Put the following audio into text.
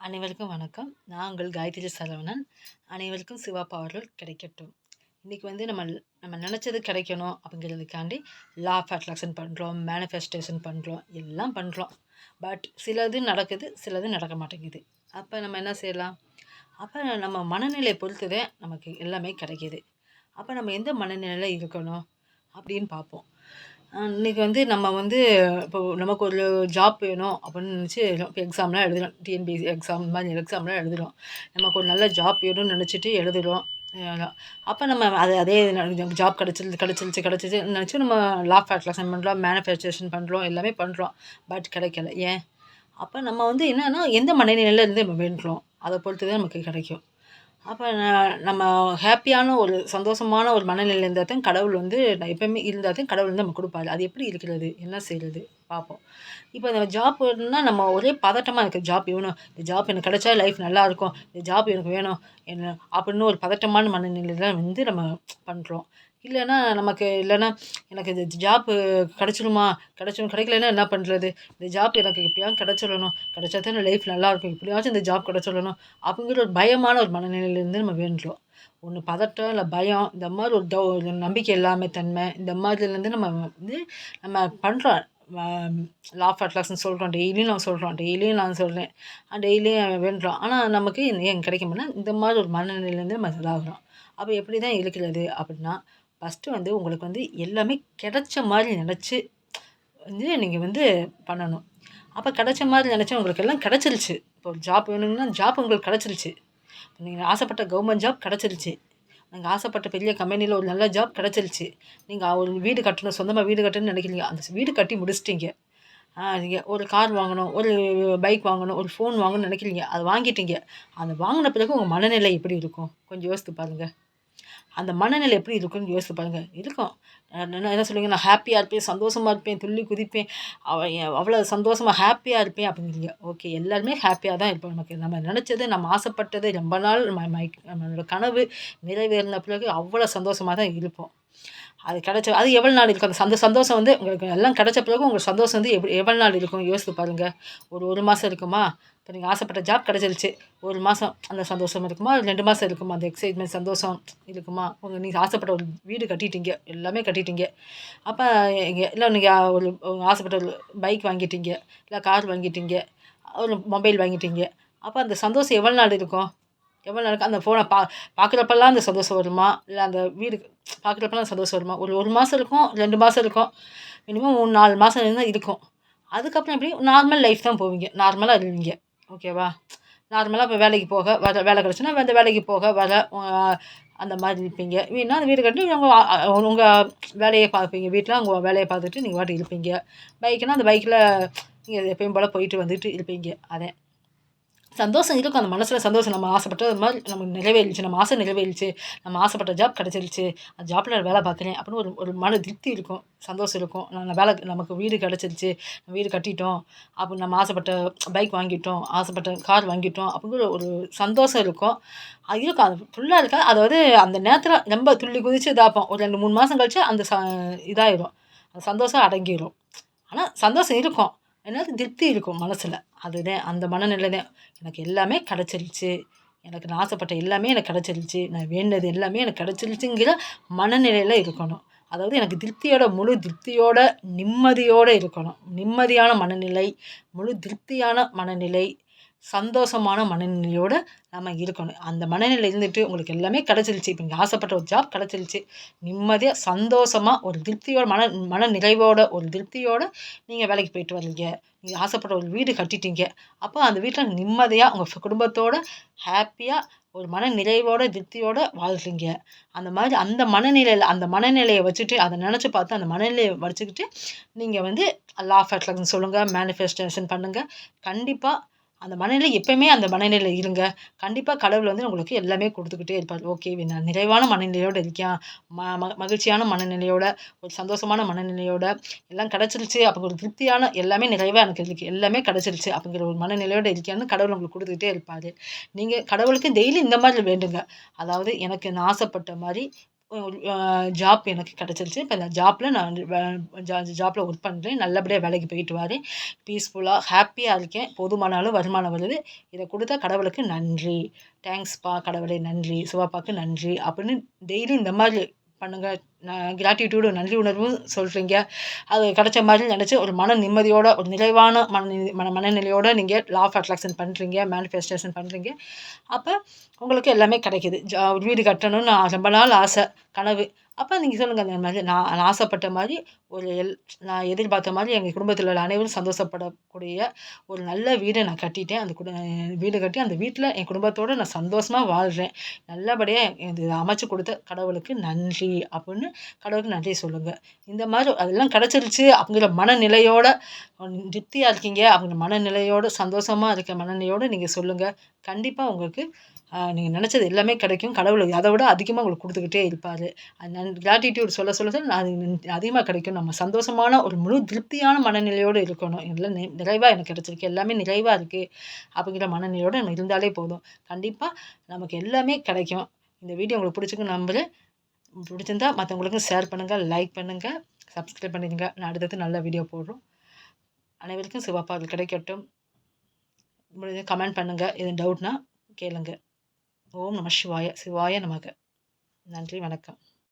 அனைவருக்கும் வணக்கம். நான் உங்கள் காயத்ரி சரவணன். அனைவருக்கும் சிவா பவர்கள் கிடைக்கட்டும். இன்றைக்கி வந்து நம்ம நம்ம நினச்சது கிடைக்கணும் அப்படிங்கிறதுக்காண்டி லா ஆஃப் அட்ராக்ஷன் பண்ணுறோம் மேனிஃபெஸ்டேஷன் பண்ணுறோம் எல்லாம் பண்ணுறோம் பட் சிலது நடக்குது சிலது நடக்க மாட்டேங்குது. அப்போ நம்ம என்ன செய்யலாம்? அப்போ நம்ம மனநிலையை பொறுத்து நமக்கு எல்லாமே கிடைக்கிது. அப்போ நம்ம எந்த மனநிலையில் இருக்கணும் அப்படின்னு பார்ப்போம். இன்றைக்கி வந்து நம்ம வந்து இப்போ நமக்கு ஒரு ஜாப் வேணும் அப்படின்னு நினச்சி இப்போ எக்ஸாம்லாம் எழுதுறோம். டிஎன்பிஎஸ்சி எக்ஸாம் இந்த மாதிரி எக்ஸாம்லாம் எழுதுறோம். நமக்கு ஒரு நல்ல ஜாப் வேணும்னு நினச்சிட்டு எழுதுறோம். அப்போ நம்ம அது அதே ஜாப் கிடச்சிருந்து கிடச்சிருச்சு கிடச்சிச்சு நினச்சி நம்ம லா ஆஃப் பண்ணுறோம் மேனுஃபேக்சரேஷன் பண்ணுறோம் எல்லாமே பண்ணுறோம் பட் கிடைக்கல. ஏன்? அப்போ நம்ம வந்து என்னென்னா எந்த மனநிலையில் இருந்து நம்ம வேண்டுறோம்? அதை பொறுத்து தான் நமக்கு கிடைக்கும். அப்போ நம்ம ஹாப்பியான ஒரு சந்தோஷமான ஒரு மனநிலையில் இருந்தால் தான் கடவுள் வந்து நான் எப்போயுமே இருந்தால் தான் கடவுள் வந்து நமக்கு கொடுப்பாரு. அது எப்படி இருக்கிறது? என்ன செய்கிறது பார்ப்போம் இப்போ இந்த ஜாப் வேணும்னா நம்ம ஒரே பதட்டமாக இருக்குது ஜாப் வேணும் இந்த ஜாப் எனக்கு கிடைச்சா லைஃப் நல்லாயிருக்கும் இந்த ஜாப் எனக்கு வேணும். என்ன அப்படின்னு ஒரு பதட்டமான மனநிலையில் வந்து நம்ம பண்ணுறோம் இல்லைன்னா நமக்கு இல்லைன்னா எனக்கு இந்த ஜாப்பு கிடச்சிருமா? கிடச்சிரும் கிடைக்கலன்னா என்ன பண்ணுறது இந்த ஜாப் எனக்கு எப்படியாவது கிடச்சிடணும். கிடச்சா தான் லைஃப் நல்லாயிருக்கும். எப்படியாச்சும் இந்த ஜாப் கிடச்சிடணும். அப்படிங்கிற ஒரு பயமான ஒரு மனநிலையிலேருந்து நம்ம வேண்டுறோம். ஒன்று பதட்டம் இல்லை பயம் இந்த மாதிரி ஒரு டவு நம்பிக்கை இல்லாமல் தன்மை இந்த மாதிரிலேருந்து நம்ம வந்து நம்ம பண்ணுறோம் லா ஆஃப் சொல்கிறோம் டெய்லியும் நான் சொல்கிறோம் டெய்லியும் நான் சொல்கிறேன் டெய்லியும் வேண்டுறோம். ஆனால் நமக்கு ஏன் கிடைக்க முடியல இந்த மாதிரி ஒரு மனநிலையிலேருந்து நம்ம இதாகிறோம். அப்போ எப்படி தான் இருக்கிறது அப்படின்னா ஃபஸ்ட்டு வந்து உங்களுக்கு வந்து எல்லாமே கிடைச்ச மாதிரி நினச்சி வந்து நீங்கள் வந்து பண்ணணும். அப்போ கிடைச்ச மாதிரி நினச்சா உங்களுக்கு எல்லாம் கிடச்சிருச்சு. இப்போ ஒரு ஜாப் வேணும்னா ஜாப் உங்களுக்கு கிடச்சிருச்சு. நீங்கள் ஆசைப்பட்ட கவர்மெண்ட் ஜாப் கிடச்சிருச்சு. நீங்கள் ஆசைப்பட்ட பெரிய கம்பெனியில் ஒரு நல்ல ஜாப் கிடச்சிருச்சு. நீங்கள் ஒரு வீடு கட்டணும் சொந்தமாக வீடு கட்டணும்னு நினைக்கிறீங்க. அந்த வீடு கட்டி முடிச்சிட்டிங்க. நீங்கள் ஒரு கார் வாங்கணும் ஒரு பைக் வாங்கணும் ஒரு ஃபோன் வாங்கணும்னு நினைக்கிறீங்க. அதை வாங்கிட்டீங்க. அதை வாங்கின பிறகு உங்கள் மனநிலை எப்படி இருக்கும்? கொஞ்சம் யோசித்து பாருங்கள் அந்த மனநிலை எப்படி இருக்குன்னு யோசித்து பாருங்கள் இருக்கும். என்ன என்ன சொல்லுவீங்க? நான் ஹாப்பியாக இருப்பேன் சந்தோஷமாக இருப்பேன் துள்ளி குதிப்பேன். அவ்வளோ சந்தோஷமாக ஹாப்பியாக இருப்பேன் அப்படிங்கிறீங்க. ஓகே எல்லாருமே ஹாப்பியாக தான் இருப்போம் நமக்கு நம்ம நினச்சது நம்ம ஆசைப்பட்டது ரொம்ப நாள் நம்மளோட கனவு நிறைவேறின பிறகு அவ்வளோ சந்தோஷமாக தான் இருப்போம். அது கிடச்ச அது எவ்வளோ நாள் இருக்கும்? அந்த அந்த சந்தோஷம் வந்து உங்களுக்கு எல்லாம் கிடச்ச பிறகு உங்களுக்கு சந்தோஷம் வந்து எப்படி எவ்வளோ நாள் இருக்கும்? யோசித்து பாருங்கள் ஒரு ஒரு மாதம் இருக்குமா? இப்போ நீங்கள் ஆசைப்பட்ட ஜாப் கிடச்சிருச்சு. ஒரு மாதம் அந்த சந்தோஷம் இருக்குமா? ரெண்டு மாதம் இருக்குமா? அந்த எக்ஸைட்மெண்ட் சந்தோஷம் இருக்குமா? உங்கள் நீங்கள் ஆசைப்பட்ட ஒரு வீடு கட்டிட்டீங்க. எல்லாமே கட்டிட்டீங்க. அப்போ இங்கே இல்லை நீங்கள் ஒரு ஆசைப்பட்ட ஒரு பைக் வாங்கிட்டீங்க. இல்லை கார் வாங்கிட்டீங்க. ஒரு மொபைல் வாங்கிட்டீங்க. அப்போ அந்த சந்தோஷம் எவ்வளோ நாள் இருக்கும்? எவ்வளோ நாளுக்கு அந்த ஃபோனை பா பார்க்குறப்பெல்லாம் அந்த சந்தோஷம் வருமா? இல்லை அந்த வீடு பார்க்குறப்பெல்லாம் சந்தோஷம் வருமா? ஒரு ஒரு மாதம் இருக்கும் ரெண்டு மாதம் இருக்கும். மினிமம் மூணு நாலு மாதம் இருந்தால் இருக்கும். அதுக்கப்புறம் எப்படி? நார்மல் லைஃப் தான் போவீங்க. நார்மலாக இருவீங்க. ஓகேவா நார்மலாக இப்போ வேலைக்கு போக வர வேலை கிடச்சுன்னா அந்த வேலைக்கு போக வர அந்த மாதிரி இருப்பீங்க. வீணா அந்த வீடு கட்டி உங்கள் உங்கள் வேலையை பார்ப்பீங்க. வீட்டில் உங்கள் வேலையை பார்த்துட்டு நீங்கள் வாட்டி இருப்பீங்க. பைக்குனால் அந்த பைக்கில் நீங்கள் எப்பயும் போல் போயிட்டு வந்துட்டு இருப்பீங்க. அதே. சந்தோஷம் இருக்கும் அந்த மனசில் சந்தோஷம் நம்ம ஆசைப்பட்ட மாதிரி நமக்கு நிறைவேறிச்சு. நம்ம ஆசை நிறைவேறிச்சு. நம்ம ஆசைப்பட்ட ஜாப் கிடச்சிருச்சு. அந்த ஜாப்பில் வேலை பார்க்குறேன் அப்படின்னு ஒரு ஒரு மன திருப்தி இருக்கும். சந்தோஷம் இருக்கும். நான் வேலை நமக்கு வீடு கிடச்சிருச்சு. வீடு கட்டிட்டோம். அப்போ நம்ம ஆசைப்பட்ட பைக் வாங்கிட்டோம். ஆசைப்பட்ட கார் வாங்கிட்டோம் அப்படிங்கிற ஒரு சந்தோஷம் இருக்கும். அது இருக்கும். அது ஃபுல்லாக இருக்கா அதாவது அந்த நேரத்தில் ரொம்ப துள்ளி குதித்து இதாப்போம். ஒரு ரெண்டு மூணு மாதம் கழிச்சு அந்த ச இதாயிரும். அந்த சந்தோஷம் அடங்கிடும் ஆனால் சந்தோஷம் இருக்கும். என்னது திருப்தி இருக்கும் மனசில். அதுதான் அந்த மனநிலை தான் எனக்கு எல்லாமே கிடச்சிருச்சு. எனக்கு நான் ஆசைப்பட்ட எல்லாமே எனக்கு கிடச்சிருச்சு. நான் வேண்டது எல்லாமே எனக்கு கிடச்சிருச்சுங்கிற மனநிலையில் இருக்கணும். அதாவது எனக்கு திருப்தியோட முழு திருப்தியோட நிம்மதியோடு இருக்கணும். நிம்மதியான மனநிலை முழு திருப்தியான மனநிலை சந்தோஷமான மனநிலையோடு நம்ம இருக்கணும். அந்த மனநிலை இருந்துட்டு உங்களுக்கு எல்லாமே கிடச்சிருச்சு. இப்போ நீங்கள் ஆசைப்பட்ட ஒரு ஜாப் கிடச்சிருச்சு. நிம்மதியாக சந்தோஷமாக ஒரு திருப்தியோட மன மன நிறைவோட ஒரு திருப்தியோடு நீங்கள் வேலைக்கு போயிட்டு வரீங்க நீங்கள் ஆசைப்பட்ட ஒரு வீடு கட்டிட்டீங்க. அப்போ அந்த வீட்டில் நிம்மதியாக உங்கள் குடும்பத்தோடு ஹாப்பியாக ஒரு மன நிறைவோட திருப்தியோடு வாழ்கிறீங்க அந்த மாதிரி அந்த மனநிலையில் அந்த மனநிலையை வச்சுட்டு அதை நினச்சி பார்த்து அந்த மனநிலையை வச்சுக்கிட்டு நீங்கள் வந்து லா ஆஃப் அட்ராக்ஷன் சொல்லுங்கள் மேனிஃபெஸ்டேஷன் பண்ணுங்கள் கண்டிப்பாக அந்த மனநிலை எப்பயுமே அந்த மனநிலை இருங்க. கண்டிப்பாக கடவுள் வந்து உங்களுக்கு எல்லாமே கொடுத்துக்கிட்டே இருப்பார். ஓகே நான் நிறைவான மனநிலையோடு இருக்கேன் ம ம மகிழ்ச்சியான மனநிலையோட ஒரு சந்தோஷமான மனநிலையோட எல்லாம் கிடச்சிருச்சு அப்போ ஒரு திருப்தியான எல்லாமே நிறைவாக எனக்கு இருக்குது எல்லாமே கிடச்சிருச்சு அப்படிங்கிற ஒரு மனநிலையோடு இருக்கேன்னு கடவுள் உங்களுக்கு கொடுத்துக்கிட்டே இருப்பார். நீங்கள் கடவுளுக்கு டெய்லி இந்த மாதிரி வேண்டுங்க. அதாவது எனக்கு நான் ஆசைப்பட்ட மாதிரி ஜாப் எனக்கு கிடச்சிருச்சு. இப்போ அந்த ஜாப்பில் நான் ஜாப்பில் ஒர்க் பண்ணுறேன் நல்லபடியாக வேலைக்கு போயிட்டு வரேன். பீஸ்ஃபுல்லாக ஹாப்பியாக இருக்கேன். போதுமான அளவு வருமானம் வருது. இதை கொடுத்த கடவுளுக்கு நன்றி. தேங்க்ஸ்ப்பா கடவுளே நன்றி. சிவாப்பாக்கு நன்றி. அப்படின்னு டெய்லியும் இந்த மாதிரி பண்ணுங்கள் கிராட்டிடியூடு நன்றி உணர்வும் சொல்கிறீங்க அது கிடைச்ச மாதிரி நினச்சி ஒரு மன நிம்மதியோட ஒரு நிறைவான மன மன மனநிலையோட நீங்கள் லா ஆஃப் அட்ராக்ஷன் பண்ணுறீங்க மேனிஃபெஸ்டேஷன் பண்ணுறீங்க அப்போ உங்களுக்கு எல்லாமே கிடைக்கிது. ஜா ஒரு வீடு கட்டணும்னு நான் ரொம்ப நாள் ஆசை கனவு. அப்போ நீங்கள் சொல்லுங்கள் அந்த மாதிரி நான் நான் ஆசைப்பட்ட மாதிரி ஒரு எல் நான் எதிர்பார்த்த மாதிரி எங்கள் குடும்பத்தில் உள்ள அனைவரும் சந்தோஷப்படக்கூடிய ஒரு நல்ல வீடை நான் கட்டிட்டேன். அந்த குடு வீடு கட்டி அந்த வீட்டில் என் குடும்பத்தோடு நான் சந்தோஷமாக வாழ்கிறேன் நல்லபடியாக இது அமைச்சு கொடுத்த கடவுளுக்கு நன்றி அப்படின்னு கடவுளுக்கு நன்றி சொல்லுங்கள் இந்த மாதிரி அதெல்லாம் கிடச்சிருச்சு அப்படிங்கிற மனநிலையோட திருப்தியாக இருக்கீங்க அப்படிங்கிற மனநிலையோட சந்தோஷமாக இருக்க மனநிலையோடு நீங்கள் சொல்லுங்கள் கண்டிப்பாக உங்களுக்கு நீங்கள் நினச்சது எல்லாமே கிடைக்கும். கடவுள் அதை விட அதிகமாக உங்களுக்கு கொடுத்துக்கிட்டே இருப்பார். அது நன் கிராட்டிடியூட் சொல்ல சொல்ல சொல்ல நான் அது அதிகமாக கிடைக்கும். நம்ம சந்தோஷமான ஒரு முழு திருப்தியான மனநிலையோடு இருக்கணும். எல்லாம் நி நிறைவாக எனக்கு கிடச்சிருக்கு. எல்லாமே நிறைவாக இருக்குது அப்படிங்கிற மனநிலையோடு நம்ம இருந்தாலே போதும். கண்டிப்பாக நமக்கு எல்லாமே கிடைக்கும். இந்த வீடியோ உங்களுக்கு பிடிச்சிருக்குன்னு நம்புகிறேன் பிடிச்சிருந்தா மற்றவங்களுக்கும் ஷேர் பண்ணுங்கள் லைக் பண்ணுங்கள் சப்ஸ்கிரைப் பண்ணிடுங்க. நான் அடுத்தது நல்ல வீடியோ போடுறோம். அனைவருக்கும் சிவப்பாக்கள் கிடைக்கட்டும். முடிஞ்ச கமெண்ட் பண்ணுங்கள் எதுவும் டவுட்னா கேளுங்க. ஓம் நம சிவாய சிவாய நமக்கு நன்றி வணக்கம்.